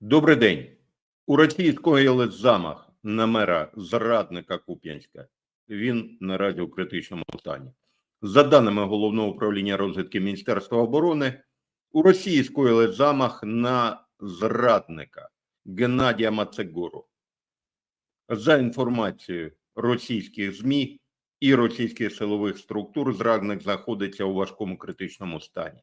Добрий день. У Росії скоїли замах на мера зрадника Куп'янська. Він наразі у критичному стані. За даними головного управління розвідки Міністерства оборони, у Росії скоїли замах на зрадника Геннадія Мацегору. За інформацією російських ЗМІ і російських силових структур, зрадник знаходиться у важкому критичному стані.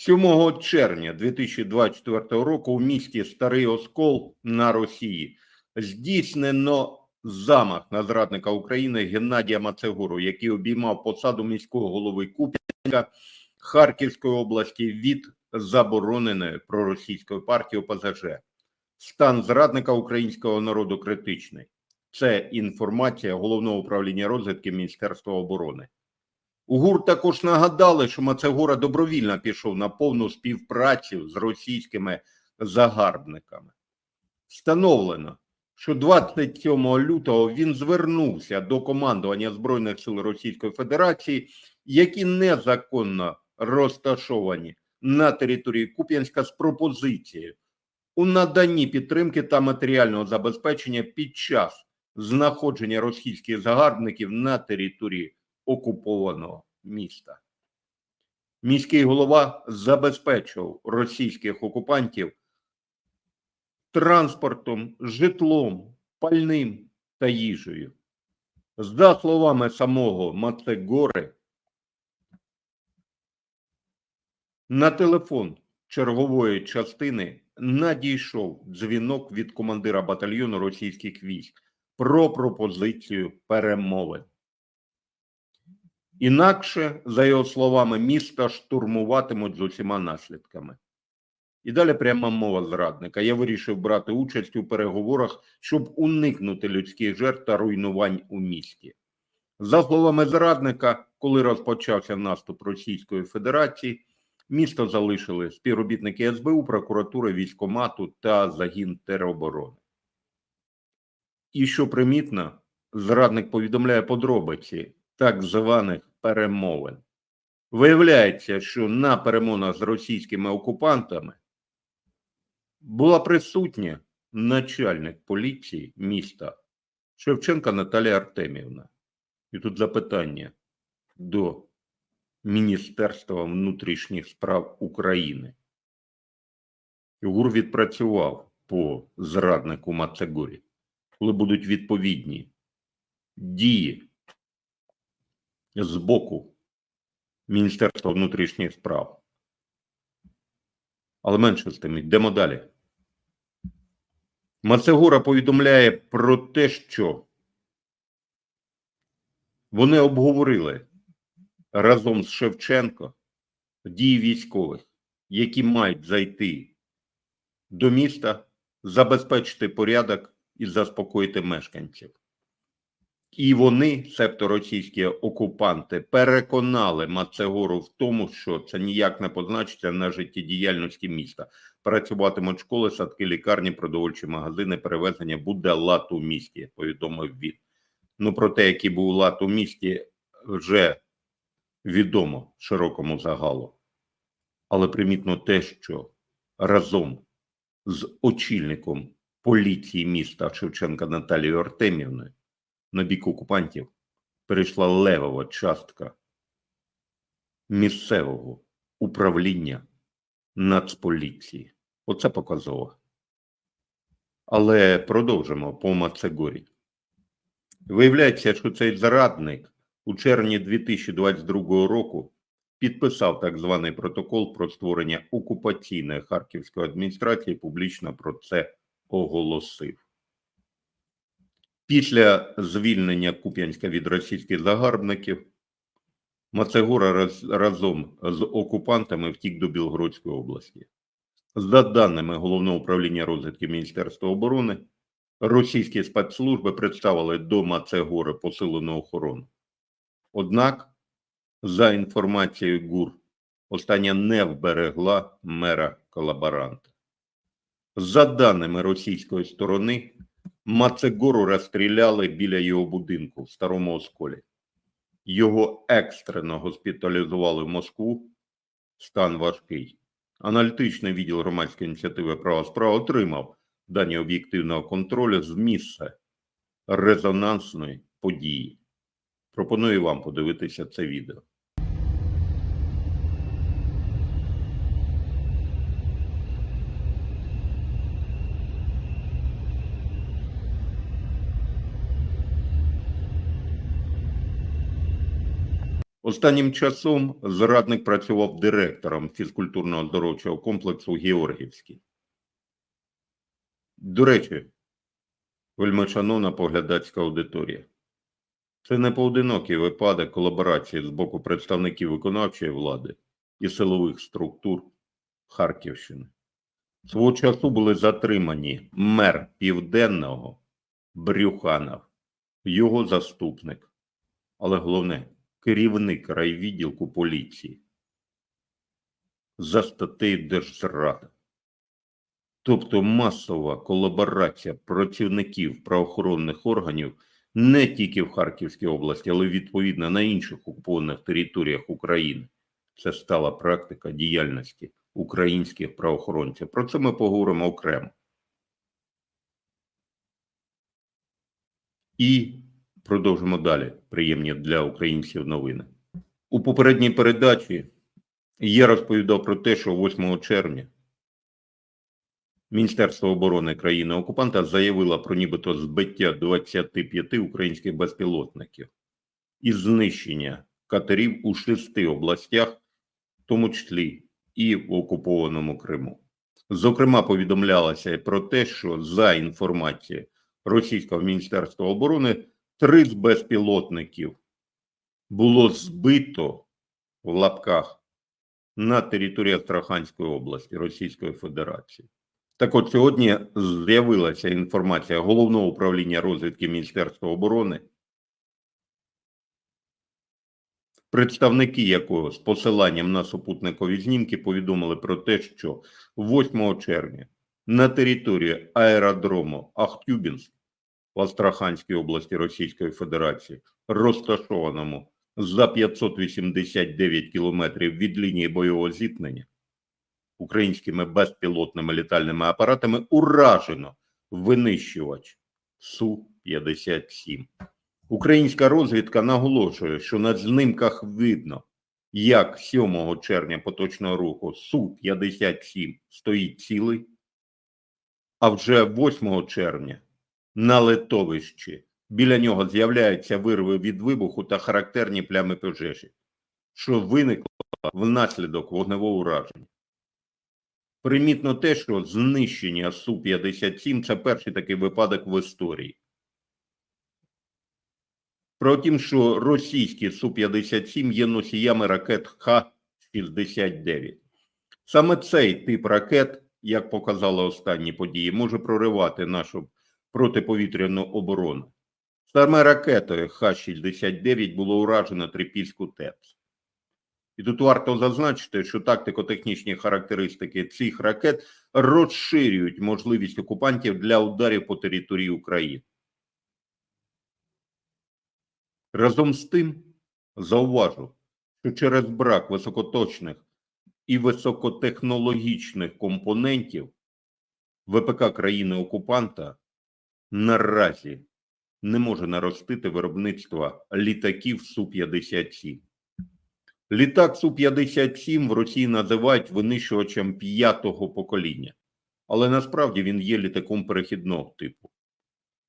7 червня 2024 року у місті Старий Оскол на Росії здійснено замах на зрадника України Геннадія Мацегуру, який обіймав посаду міського голови Куп'янська Харківської області від забороненої проросійської партії ОПЗЖ. Стан зрадника українського народу критичний. Це інформація головного управління розвідки Міністерства оборони. У ГУР також нагадали, що Мацегора добровільно пішов на повну співпрацю з російськими загарбниками. Встановлено, що 27 лютого він звернувся до командування Збройних сил Російської Федерації, які незаконно розташовані на території Куп'янська з пропозицією у наданні підтримки та матеріального забезпечення під час знаходження російських загарбників на території окупованого міста. Міський голова забезпечував російських окупантів транспортом, житлом, пальним та їжею. За словами самого Мацегори, на телефон чергової частини надійшов дзвінок від командира батальйону російських військ про пропозицію перемовин. Інакше, за його словами, міста штурмуватимуть з усіма наслідками. І далі пряма мова зрадника. Я вирішив брати участь у переговорах, щоб уникнути людських жертв та руйнувань у місті. За словами зрадника, коли розпочався наступ Російської Федерації, місто залишили співробітники СБУ, прокуратури, військомату та загін тероборони. І що примітно, зрадник повідомляє подробиці так званих перемовин. Виявляється, що на перемовинах з російськими окупантами була присутня начальник поліції міста Шевченка Наталія Артемівна. І тут запитання до Міністерства внутрішніх справ України. ГУР відпрацював по зраднику Мацегорі, коли будуть відповідні дії з боку Міністерства внутрішніх справ. Але менше з тим, йдемо далі. Мацегора повідомляє про те, що вони обговорили разом з Шевченко дії військових, які мають зайти до міста, забезпечити порядок і заспокоїти мешканців. І вони, себто російські окупанти, переконали Мацегору в тому, що це ніяк не позначиться на життєдіяльності міста. Працюватимуть школи, садки, лікарні, продовольчі магазини, перевезення буде лад у місті, повідомив він. Ну про те, який був лад у місті, вже відомо широкому загалу. Але примітно те, що разом з очільником поліції міста Шевченка Наталією Артемівною на бік окупантів перейшла левова частка місцевого управління Нацполіції. Оце показово. Але продовжимо по Мацегорі. Виявляється, що цей зрадник у червні 2022 року підписав так званий протокол про створення окупаційної харківської адміністрації, публічно про це оголосив. Після звільнення Куп'янська від російських загарбників Мацегора раз, разом з окупантами втік до Білгородської області. За даними Головного управління розвідки Міністерства оборони, російські спецслужби представили до Мацегори посилену охорону. Однак, за інформацією ГУР, остання не вберегла мера колаборанта. За даними російської сторони, Мацегору розстріляли біля його будинку в Старому Осколі. Його екстрено госпіталізували в Москву. Стан важкий. Аналітичний відділ громадської ініціативи права справа отримав дані об'єктивного контролю з місця резонансної події. Пропоную вам подивитися це відео. Останнім часом зрадник працював директором фізкультурно-оздоровчого комплексу Георгівський. До речі, вельмишановна поглядацька аудиторія. Це не поодинокий випадок колаборації з боку представників виконавчої влади і силових структур Харківщини. Свого часу були затримані мер Південного Брюханов, його заступник, але головне керівник райвідділку поліції за статтею Держзрада. Тобто масова колаборація працівників правоохоронних органів не тільки в Харківській області, але відповідно на інших окупованих територіях України. Це стала практика діяльності українських правоохоронців. Про це ми поговоримо окремо. І продовжимо далі. Приємні для українців новини. У попередній передачі я розповідав про те, що 8 червня Міністерство оборони країни окупанта заявило про нібито збиття 25 українських безпілотників і знищення катерів у шести областях, в тому числі і в окупованому Криму. Зокрема, повідомлялося про те, що за інформацією Російського міністерства оборони три з безпілотників було збито в лапках на території Астраханської області Російської Федерації. Так от сьогодні з'явилася інформація головного управління розвідки Міністерства оборони, представники якого з посиланням на супутникові знімки повідомили про те, що 8 червня на території аеродрому Ахтюбінськ в Астраханській області Російської Федерації, розташованому за 589 кілометрів від лінії бойового зіткнення, українськими безпілотними літальними апаратами уражено винищувач Су-57. Українська розвідка наголошує, що на знімках видно, як 7 червня поточного року Су-57 стоїть цілий, а вже 8 червня на летовищі біля нього з'являються вирви від вибуху та характерні плями пожежі, що виникла внаслідок вогневого ураження. Примітно те, що знищення Су-57 це перший такий випадок в історії. Втім, що російські Су-57 є носіями ракет Х-69. Саме цей тип ракет, як показали останні події, може проривати нашу протиповітряну оборону. Саме ракетою Х-69 було уражено Трипільську ТЕЦ. І тут варто зазначити, що тактико-технічні характеристики цих ракет розширюють можливість окупантів для ударів по території України. Разом з тим, зауважу, що через брак високоточних і високотехнологічних компонентів ВПК країни-окупанта наразі не може наростити виробництво літаків Су-57. Літак Су-57 в Росії називають винищувачем п'ятого покоління, але насправді він є літаком перехідного типу.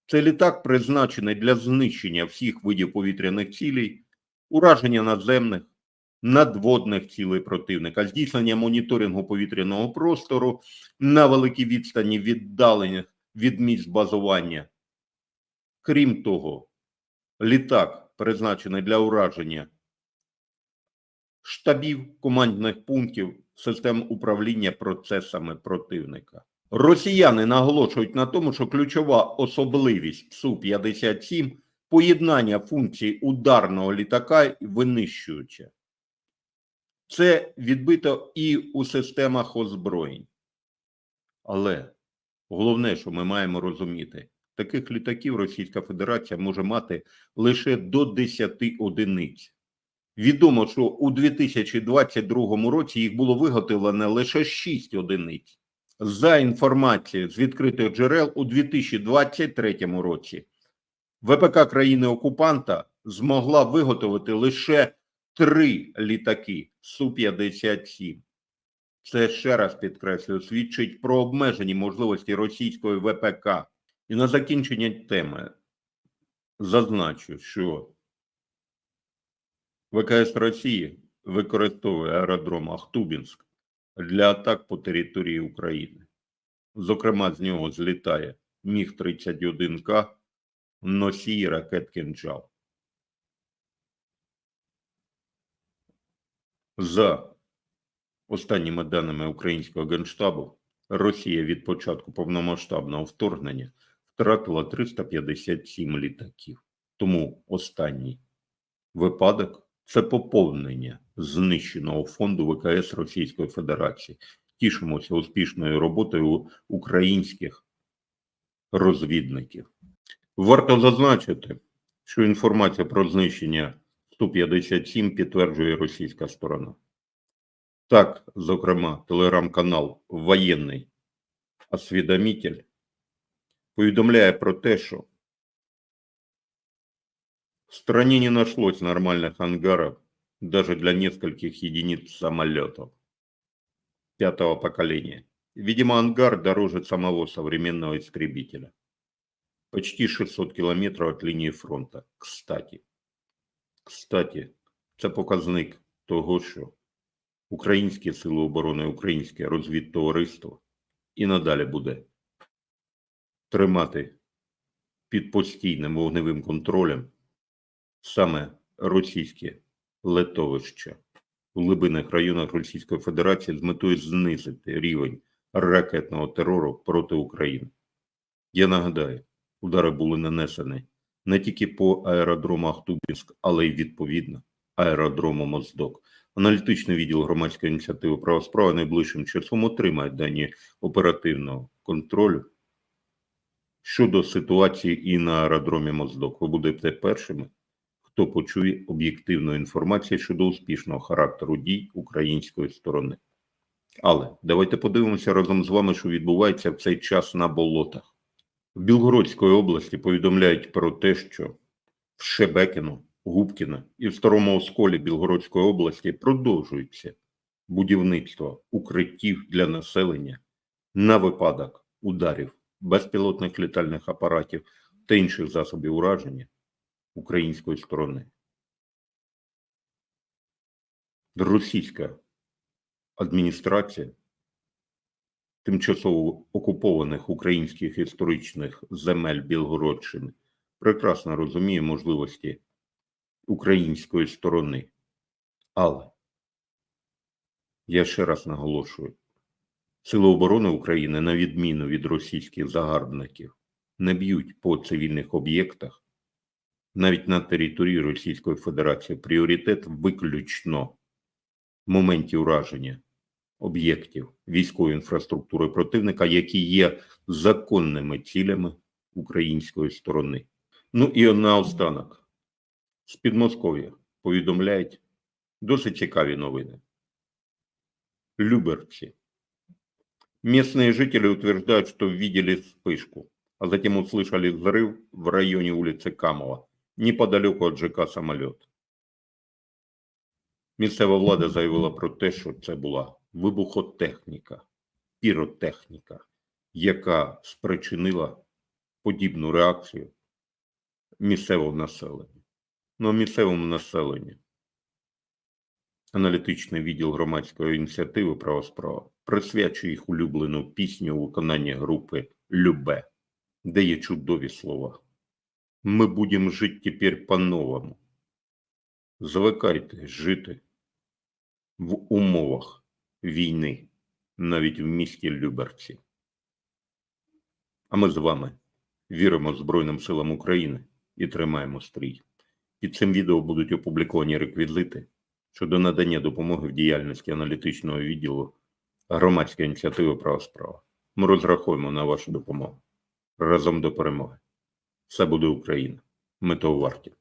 Цей літак призначений для знищення всіх видів повітряних цілей, ураження наземних, надводних цілей противника, здійснення моніторингу повітряного простору на великій відстані віддалених від місць базування. Крім того, літак призначений для ураження штабів, командних пунктів, систем управління процесами противника. Росіяни наголошують на тому, що ключова особливість Су-57 поєднання функцій ударного літака і винищуюча. Це відбито і у системах озброєнь. Але головне, що ми маємо розуміти, таких літаків Російська Федерація може мати лише до 10 одиниць. Відомо, що у 2022 році їх було виготовлено лише 6 одиниць. За інформацією з відкритих джерел, у 2023 році ВПК країни-окупанта змогла виготовити лише три літаки Су-57. Це ще раз підкреслюю, свідчить про обмежені можливості російської ВПК. І на закінчення теми зазначу, що ВКС Росії використовує аеродром Ахтубінськ для атак по території України. Зокрема, з нього злітає Міг-31К, носій ракет «Кинджал». За останніми даними українського генштабу, Росія від початку повномасштабного вторгнення втратила 357 літаків. Тому останній випадок це поповнення знищеного фонду ВКС Російської Федерації. Тішимося успішною роботою українських розвідників. Варто зазначити, що інформація про знищення 157 підтверджує російська сторона. Так, зокрема, телеграм-канал Воєнний освідомитель повідомляє про те, що в стране не нашлось нормальных ангаров даже для нескольких единиц самолетов пятого поколения. Видимо, ангар дороже самого современного истребителя. Почти 600 километров от линии фронта. Кстати, кстати, це показник того, що українські сили оборони, українське розвідтовариство і надалі буде тримати під постійним вогневим контролем саме російське летовище в глибинних районах Російської Федерації з метою знизити рівень ракетного терору проти України. Я нагадаю, удари були нанесені не тільки по аеродрому Ахтубінськ, але й відповідно аеродрому Моздок. Аналітичний відділ громадської ініціативи права справи найближчим часом отримає дані оперативного контролю щодо ситуації і на аеродромі Моздок. Ви будете першими, хто почує об'єктивну інформацію щодо успішного характеру дій української сторони. Але давайте подивимося разом з вами, що відбувається в цей час на болотах. В Білгородської області повідомляють про те, що в Шебекіно, Губкіно і в Старому Осколі Білгородської області продовжується будівництво укриттів для населення на випадок ударів безпілотних літальних апаратів та інших засобів ураження української сторони. Російська адміністрація тимчасово окупованих українських історичних земель Білгородщини прекрасно розуміє можливості української сторони. Але я ще раз наголошую, Сили оборони України, на відміну від російських загарбників, не б'ють по цивільних об'єктах, навіть на території Російської Федерації. Пріоритет виключно в моменті ураження об'єктів військової інфраструктури противника, які є законними цілями української сторони. Ну і наостанок з Підмосков'я повідомляють досить цікаві новини. Люберці. Местные жители утверждают, что видели вспышку, а затем услышали взрыв в районе улицы Камова, неподалеку от ЖК «Самолет». Місцева влада заявила про те, що це була вибухотехніка, піротехніка, яка спричинила подібну реакцію місцевого населення. Ну, місцевому населенню аналітичний відділ громадської ініціативи «Права справа» присвячує їх улюблену пісню у виконанні групи Любе, де є чудові слова. Ми будемо жити тепер по-новому. Звикайте жити в умовах війни, навіть в місті Люберці. А ми з вами віримо Збройним силам України і тримаємо стрій. Під цим відео будуть опубліковані реквізити щодо надання допомоги в діяльності аналітичного відділу громадської ініціативи права справа. Ми розраховуємо на вашу допомогу разом до перемоги. Все буде Україна. Ми того варті.